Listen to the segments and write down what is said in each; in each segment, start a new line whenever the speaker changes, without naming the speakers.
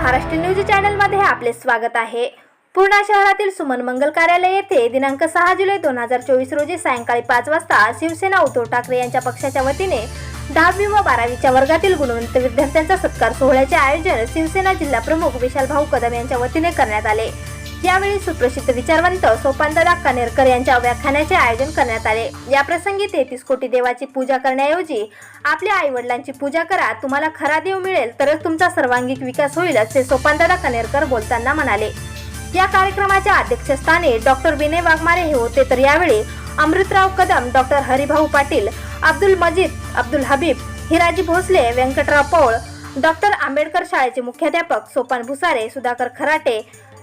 Maharashtra news चॅनलमध्ये आपले स्वागत आहे. पूर्णा शहरातील सुमन मंगल कार्यालय येथे दिनांक सहा जुलै दोन हजार चोवीस रोजी सायंकाळी पाच वाजता शिवसेना उद्धव ठाकरे यांच्या पक्षाच्या वतीने दहावी व बारावीच्या वर्गातील गुणवंत विद्यार्थ्यांचा सत्कार सोहळ्याचे आयोजन शिवसेना जिल्हा प्रमुख विशाल भाऊ कदम यांच्या वतीने करण्यात आले. यावेळी सुप्रसिद्ध विचारवंत सोपानदादा कानेरकर यांच्या व्याख्यानाचे आयोजन करण्यात आले. या प्रसंगी तेहतीस कोटी देवाची पूजा करण्याऐवजी आपल्या आई वडिलांची पूजा करा तुम्हाला खरा देव मिळेल तरच तुमचा सर्वांगीण विकास होईल असे सोपानदादा कानेरकर बोलताना म्हणाले. या कार्यक्रमाच्या अध्यक्षस्थानी डॉक्टर विनय वाघमारे हे होते. तर यावेळी अमृतराव कदम डॉक्टर हरिभाऊ पाटील अब्दुल मजीद अब्दुल हबीब हिराजी भोसले व्यंकटराव पौळ डॉक्टर आंबेडकर शाळेचे मुख्याध्यापक सोपान भुसारे सुधाकर खराटे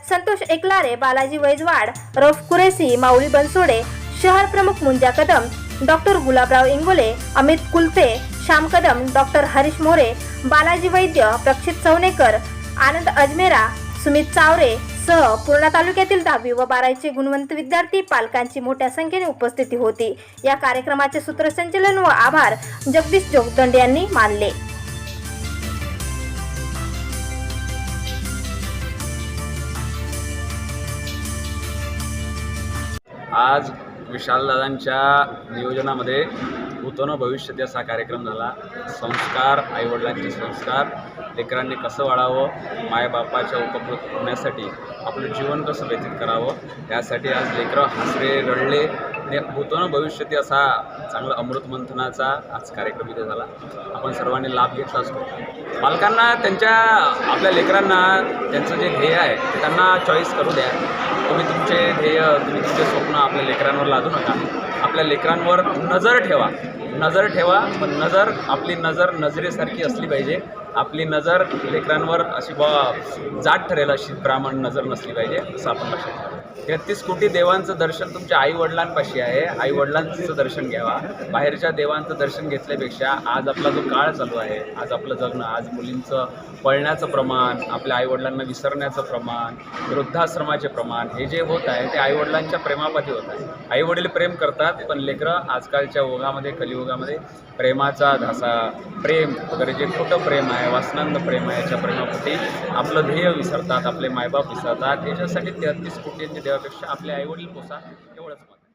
संतोष एकलारे बालाजी वैजवाड रौफ कुरेसी माऊली बनसोडे शहर प्रमुख मुंजा कदम डॉक्टर गुलाबराव इंगोले अमित कुलते श्याम कदम डॉक्टर हरीश मोरे बालाजी वैद्य प्रक्षित सवनेकर आनंद अजमेरा सुमित चावरे सह पूर्णा तालुक्यातील दहावी व बारावीचे गुणवंत विद्यार्थी पालकांची मोठ्या संख्येने उपस्थिती होती. या कार्यक्रमाचे सूत्रसंचलन व आभार जगदीश जोगदंड यांनी मानले.
आज विशालदादांच्या नियोजनामध्ये भूतोन भविष्यात असा कार्यक्रम झाला. संस्कार आईवडिलांचे संस्कार लेकरांनी कसं वाढावं मायबापाच्या उपकृत होण्यासाठी आपलं जीवन कसं व्यतीत करावं यासाठी आज लेकरं हसरे रडले आणि भूतोन भविष्यती असा चांगला अमृत मंथनाचा आज कार्यक्रम इथे झाला. आपण सर्वांनी लाभ घेतला असतो. पालकांना त्यांच्या आपल्या लेकरांना त्यांचं जे ध्येय आहे ते त्यांना चॉईस करू द्या. तुम्ही तुमचे ध्येय तुम्ही तुमचे स्वप्न आपल्या लेकरांवर लादू नका. आपल्या लेकरांवर नजर ठेवा. नजर ठेवा पण नजर आपली नजर नजरेसारखी असली पाहिजे. आपली नजर लेकरांवर अशी बा जाट ठरेल अशी ब्राह्मण नजर नसली पाहिजे असं आपण लक्षात ठेवा. तेहतीस कोटी देवांचं दर्शन तुमच्या आईवडिलांपाशी आहे. आईवडिलांचं दर्शन घ्यावा. बाहेरच्या देवांचं दर्शन घेतल्यापेक्षा आज आपला जो काळ चालू आहे आज आपलं जगणं आज मुलींचं पळण्याचं प्रमाण आपल्या आईवडिलांना विसरण्याचं प्रमाण वृद्धाश्रमाचे प्रमाण हे जे होत आहे ते आईवडिलांच्या प्रेमापाती होत आहे. आईवडील प्रेम करतात पण लेकरं आजकालच्या ओघामध्ये कलियुगामध्ये प्रेमाचा धासा प्रेम वगैरे जे खोटं प्रेम आहे वासनांद प्रेम आहे याच्या प्रेमापोटी आपलं ध्येय विसरतात आपले मायबाप विसरतात. याच्यासाठी तेहतीस कोटींच्या देवापेक्षा आपले आईवडील पोसा एवढंच मला